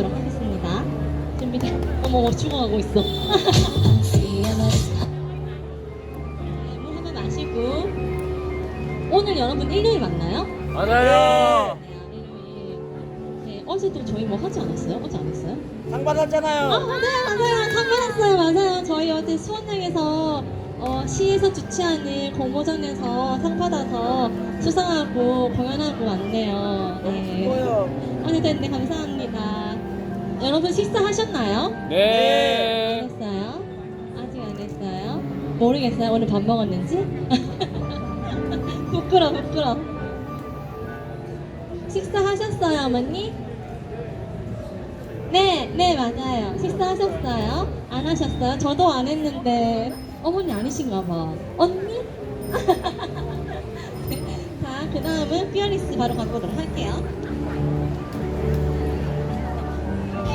해보도록 하겠습니다. 준비돼? 어머, 죽어가고 있어. 네, 물 한번 마시고. 오늘 여러분 일요일 맞나요? 맞아요. 네, 일요일. 네, 어제도 저희 뭐 하지 않았어요? 어제 안 했어요? 상 아, 받았잖아요. 맞아요, 맞아요. 상 받았어요, 맞아요. 저희 어제 수원역에서 어, 시에서 주최하는 공모전에서 상 받아서 수상하고 공연하고 왔네요. 네. 뭐요? 네, 네, 감사합니다. 여러분 식사하셨나요? 네. 안 했어요? 아직 안 했어요? 모르겠어요. 오늘 밥 먹었는지? 부끄러, 부끄러. 식사하셨어요, 어머니? 네, 네, 맞아요. 식사하셨어요? 안 하셨어요? 저도 안 했는데. 어머니 아니신가 봐. 언니? 자, 그 다음은 피어리스 바로 가보도록 할게요.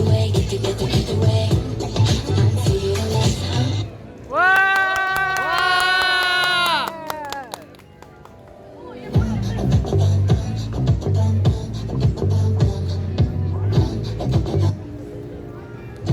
away, get together.